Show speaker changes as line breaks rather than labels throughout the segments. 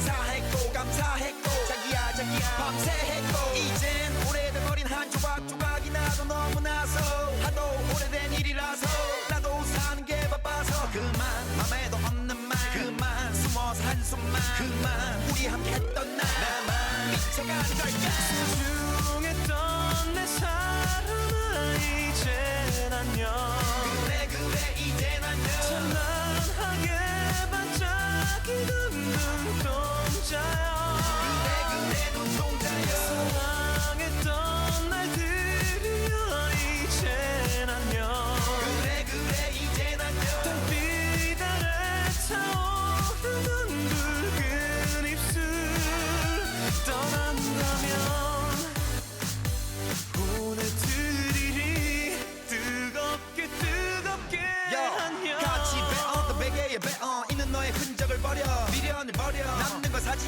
근사했고 감사했고 자기야 자기야 밤새 했고. 이젠 오래된 어린 한 조각 조각이 나도 너무나서 하도 오래된 일이라서 나도 사는 게 바빠서 그만 맘에도 없는 말 그만 숨어서 한숨만 그만 우리 함께 했던 날 나만 미쳐가는 걸까?
소중했던 내 사랑아 이젠 안녕
그래 그래 이젠 안녕
찬란하게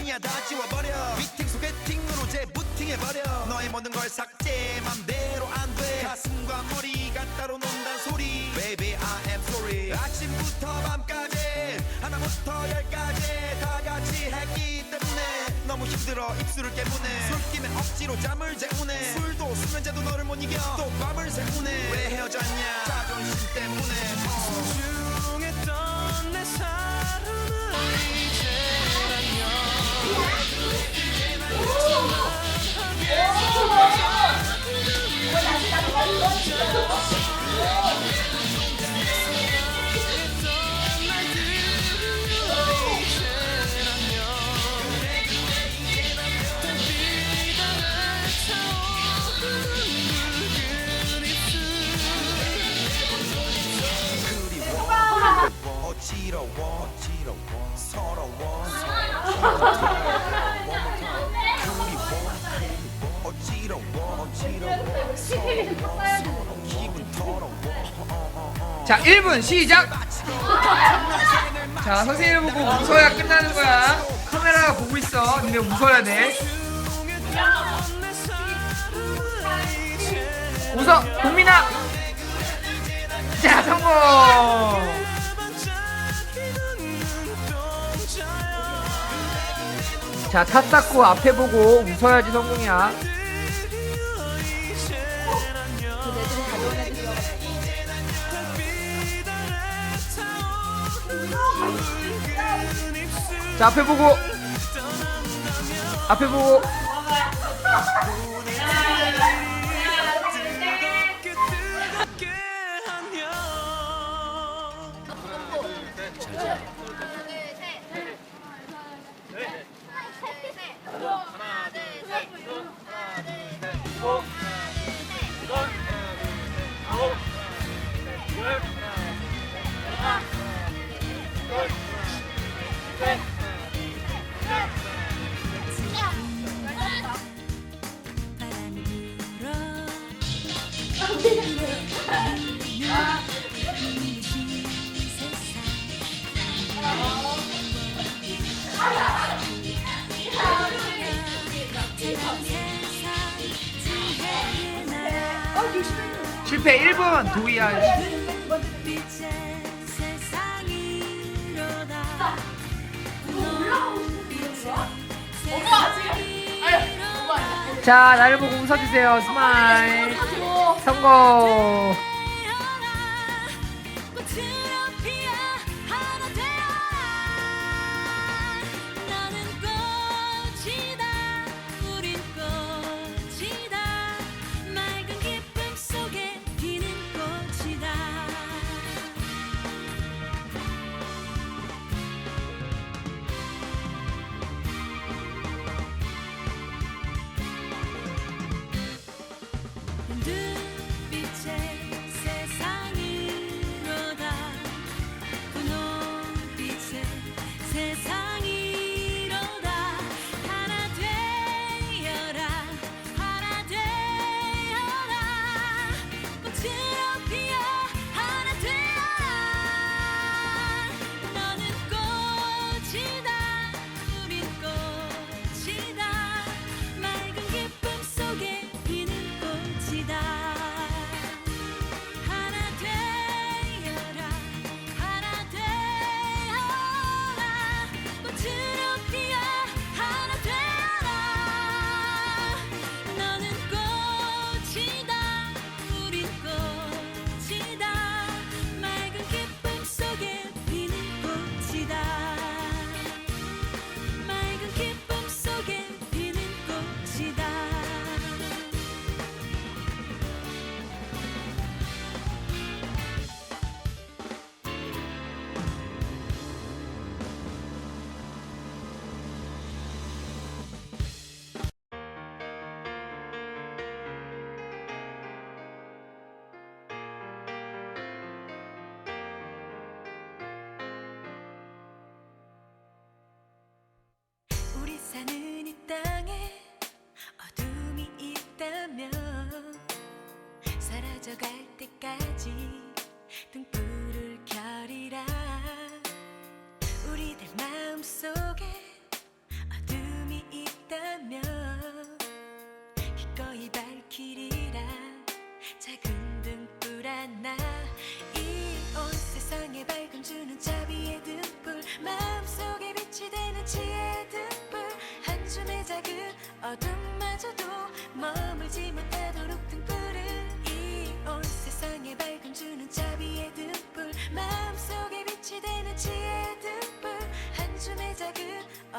사진이야. 다 지워버려. 미팅 소개팅으로 재부팅해버려. 너의 모든 걸 삭제 맘대로 안 돼. 가슴과 머리가 따로 논단 소리. Baby I am sorry. 아침부터 밤까지 하나부터 열까지 다 같이 했기 때문에 너무 힘들어 입술을 깨무네. 술김에 억지로 잠을 재우네. 술도 수면제도 너를 못 이겨. 또 밤을 새우네. 왜 헤어졌냐? 자존심 때문에 지러워 어지러워 서러워 그리워 어지러워 어지러워 서러워 기분 더러워
자 1분 시작. 자 선생님을 보고 웃어야 끝나는 거야. 카메라가 보고 있어. 근데 웃어야 돼. 웃어. 동민아. 자 성공 자탓 쌓고 앞에 보고 웃어야지 성공이야. 자 앞에 보고. 앞에 보고 실패 1분. 도희야 자 나를 보고 웃어주세요. 스마일. 성공 빠져갈 때까지 등불을 켜리라. 우리들 마음속에 어둠이 있다면 기꺼이 밝히리라. 작은 등불 하나 이 온 세상에 밝음 주는 자비의 등불 마음속에 빛이 되는 지혜의 등불. 한 줌의 작은 어둠마저도 머물지 못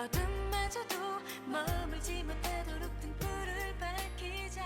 어둠마저도 머물지 못하도록 등불을 밝히자.